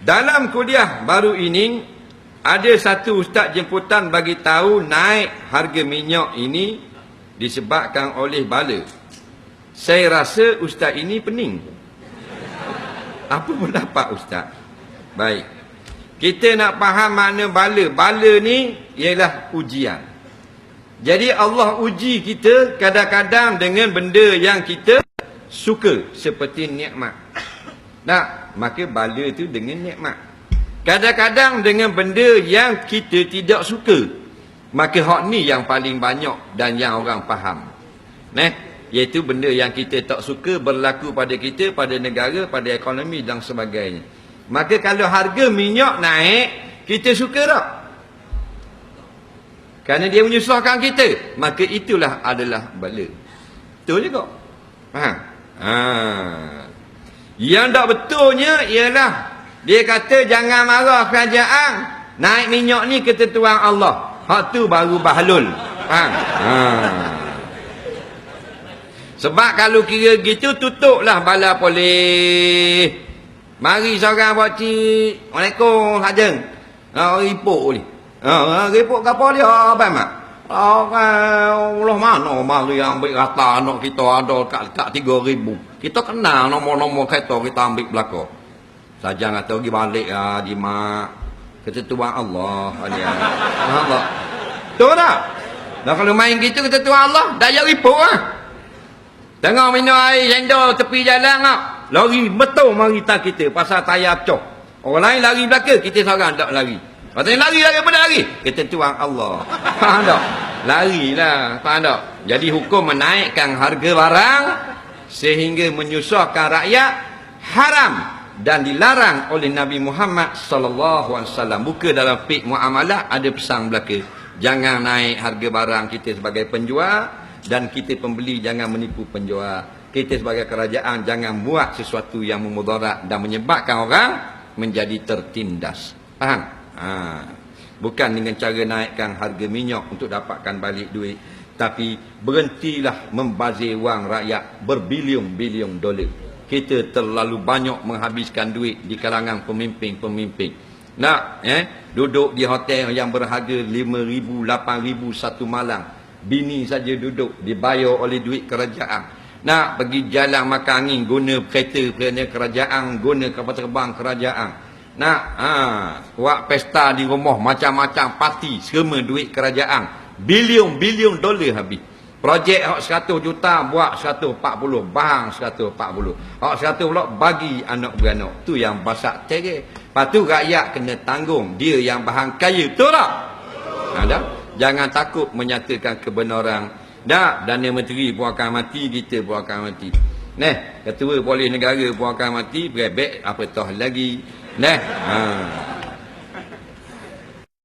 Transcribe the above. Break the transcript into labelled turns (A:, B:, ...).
A: Dalam kuliah baru ini ada satu ustaz jemputan bagi tahu naik harga minyak ini disebabkan oleh bala. Saya rasa ustaz ini pening. Apa pendapat ustaz? Baik. Kita nak faham makna bala. Bala ni ialah ujian. Jadi Allah uji kita kadang-kadang dengan benda yang kita suka seperti nikmat. Nah, maka bala itu dengan nikmat. Kadang-kadang dengan benda yang kita tidak suka. Maka hak ni yang paling banyak dan yang orang faham. Nah, iaitu benda yang kita tak suka berlaku pada kita, pada negara, pada ekonomi dan sebagainya. Maka kalau harga minyak naik, kita suka tak? Kerana dia menyusahkan kita. Maka itulah adalah bala. Betul juga. Faham? Haa. Yang tak betulnya ialah dia kata jangan marah kerajaan. Naik minyak ni ketentuan Allah. Hak tu baru bahlul. Faham? Ha. Sebab kalau kira gitu tutuplah bala polis. Mari seorang buat cik. Waalaikumsalam hajeng. Ha, ripuk ni. Ha, ripuk kapal dia apa mak? Allah mana mari ambil kata anak kita ada kat, kat 3000. Kita kenal nombor-nombor kereta kita ambil belakang. Saja kata pergi balik ya di mak. Ketentuan Allah dia. Faham tak? Dan kalau main gitu ketentuan Allah, dah jadi ripuk ah. Tengok minum air jendol tepi jalan tak? Lari betul mari kita pasal tayar pecah. Orang lain lari belakang, kita seorang tak lari. Katanya lari lari apa lari? Ketentuan Allah. Faham tak? Larilah. Faham tak? Jadi hukum menaikkan harga barang sehingga menyusahkan rakyat haram dan dilarang oleh Nabi Muhammad sallallahu alaihi wasallam. Buka dalam fiqh muamalah ada pesan belaka. Jangan naik harga barang kita sebagai penjual dan kita pembeli jangan menipu penjual. Kita sebagai kerajaan jangan buat sesuatu yang memudarat dan menyebabkan orang menjadi tertindas. Faham? Ha. Bukan dengan cara naikkan harga minyak untuk dapatkan balik duit. Tapi berhentilah membazir wang rakyat berbilion-bilion dolar. Kita terlalu banyak menghabiskan duit di kalangan pemimpin-pemimpin. Nak eh, duduk di hotel yang berharga 5,000, 8,000 satu malam. Bini saja duduk dibayar oleh duit kerajaan. Nak pergi jalan makan angin guna kereta kerana kerajaan, guna kapal terbang kerajaan. Nak ha, buat pesta di rumah macam-macam parti semua duit kerajaan. Bilion-bilion dolar habis. Projek hak 100 juta buat 140, bahang 140. Hak 100 pula bagi anak beranak. Tu yang basak terer. Lepas tu rakyat kena tanggung. Dia yang bahang kaya. Betul tak? Ada? Jangan takut menyatakan kebenaran. Dah, Dana Menteri pun akan mati, kita pun akan mati. Nah, ketua polis negara pun akan mati, berebek apa tahu lagi. Nah, ha.